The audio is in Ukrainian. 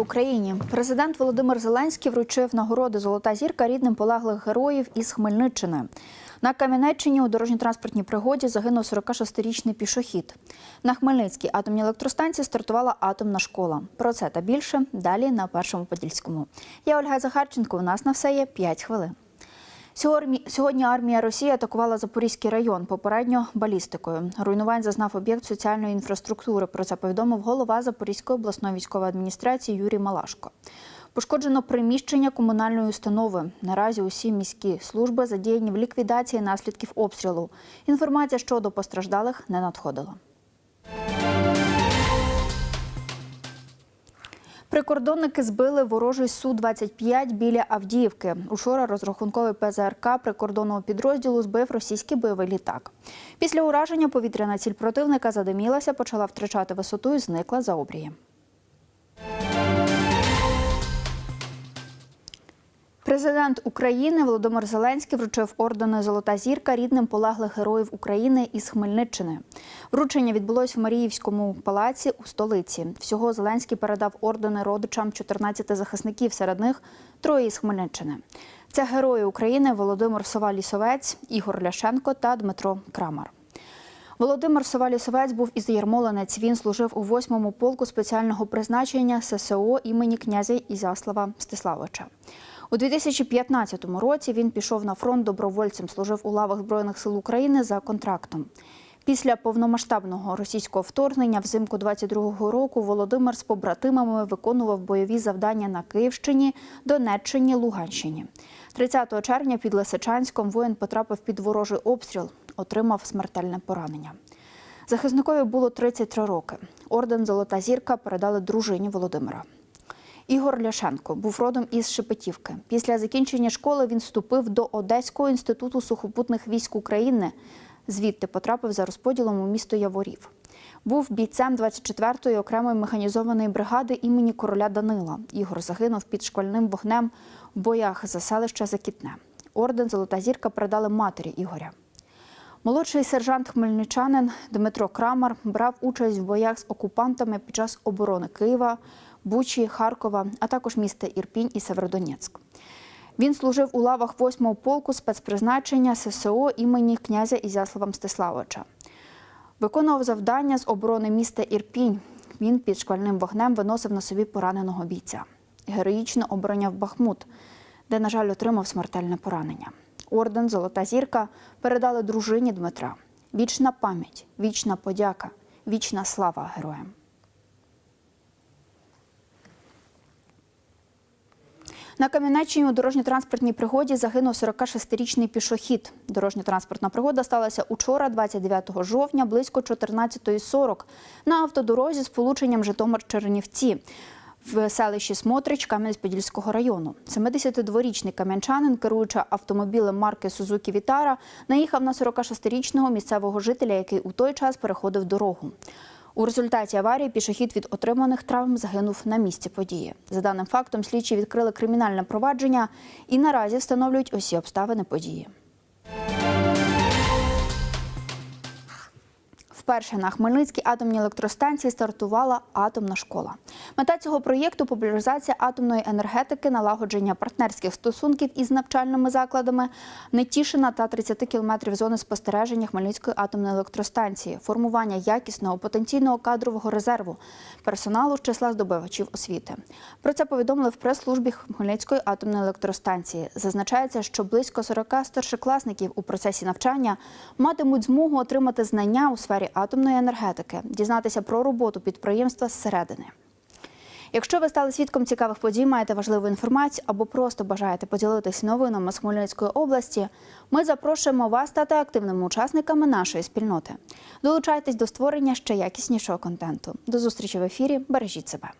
Україні! Президент Володимир Зеленський вручив нагороди Золота зірка рідним полеглих героїв із Хмельниччини. На Кам'янеччині у дорожньо-транспортній пригоді загинув 46-річний пішохід. На Хмельницькій атомній електростанції стартувала атомна школа. Про це та більше далі на першому подільському. Я Ольга Захарченко. У нас на все є 5 хвилин. Сьогодні- армія Росії атакувала Запорізький район попередньо балістикою. Руйнувань зазнав об'єкт соціальної інфраструктури. Про це повідомив голова Запорізької обласної військової адміністрації Юрій Малашко. Пошкоджено приміщення комунальної установи. Наразі усі міські служби задіяні в ліквідації наслідків обстрілу. Інформація щодо постраждалих не надходила. Прикордонники збили ворожий Су-25 біля Авдіївки. Учора розрахунковий ПЗРК прикордонного підрозділу збив російський бойовий літак. Після ураження повітряна ціль противника задимілася, почала втрачати висоту і зникла за обрієм. Президент України Володимир Зеленський вручив ордени Золота зірка рідним полеглих героїв України із Хмельниччини. Вручення відбулось в Маріївському палаці у столиці. Всього Зеленський передав ордени родичам 14 захисників, серед них троє із Хмельниччини. Це герої України Володимир Сова-Лісовець, Ігор Ляшенко та Дмитро Крамар. Володимир Сова-Лісовець був із Ярмолинець. Він служив у 8-му полку спеціального призначення ССО імені князя Ізяслава Стиславича. У 2015 році він пішов на фронт добровольцем, служив у лавах Збройних сил України за контрактом. Після повномасштабного російського вторгнення взимку 22-го року Володимир з побратимами виконував бойові завдання на Київщині, Донеччині, Луганщині. 30 червня під Лисичанськом воїн потрапив під ворожий обстріл, отримав смертельне поранення. Захисникові було 33 роки. Орден Золота зірка передали дружині Володимира. Ігор Ляшенко був родом із Шепетівки. Після закінчення школи він вступив до Одеського інституту сухопутних військ України. Звідти потрапив за розподілом у місто Яворів. Був бійцем 24-ї окремої механізованої бригади імені короля Данила. Ігор загинув під шквальним вогнем в боях за селище Закітне. Орден Золота зірка передали матері Ігоря. Молодший сержант хмельничанин Дмитро Крамар брав участь в боях з окупантами під час оборони Києва, Бучі, Харкова, а також міста Ірпінь і Северодонецьк. Він служив у лавах 8-го полку спецпризначення ССО імені князя Ізяслава Мстиславича. Виконував завдання з оборони міста Ірпінь. Він під шквальним вогнем виносив на собі пораненого бійця. Героїчно обороняв Бахмут, де, на жаль, отримав смертельне поранення. Орден Золота зірка передали дружині Дмитра. Вічна пам'ять, вічна подяка, вічна слава героям. На Кам'янеччині у дорожньо-транспортній пригоді загинув 46-річний пішохід. Дорожньо-транспортна пригода сталася учора, 29 жовтня, близько 14.40 на автодорозі з полученням Житомир-Чернівці в селищі Смотрич Кам'янець-Подільського району. 72-річний кам'янчанин, керуючи автомобілем марки Сузукі Вітара, наїхав на 46-річного місцевого жителя, який у той час переходив дорогу. У результаті аварії пішохід від отриманих травм загинув на місці події. За даним фактом, слідчі відкрили кримінальне провадження і наразі встановлюють усі обставини події. Вперше на Хмельницькій атомній електростанції стартувала атомна школа. Мета цього проєкту популяризація атомної енергетики, налагодження партнерських стосунків із навчальними закладами Нетішина та 30 кілометрів зони спостереження Хмельницької атомної електростанції, формування якісного потенційного кадрового резерву персоналу з числа здобувачів освіти. Про це повідомили в прес-службі Хмельницької атомної електростанції. Зазначається, що близько 40 старшокласників у процесі навчання матимуть змогу отримати знання у сфері атомної енергетики, дізнатися про роботу підприємства зсередини. Якщо ви стали свідком цікавих подій, маєте важливу інформацію або просто бажаєте поділитись новинами з Хмельницької області, ми запрошуємо вас стати активними учасниками нашої спільноти. Долучайтесь до створення ще якіснішого контенту. До зустрічі в ефірі. Бережіть себе.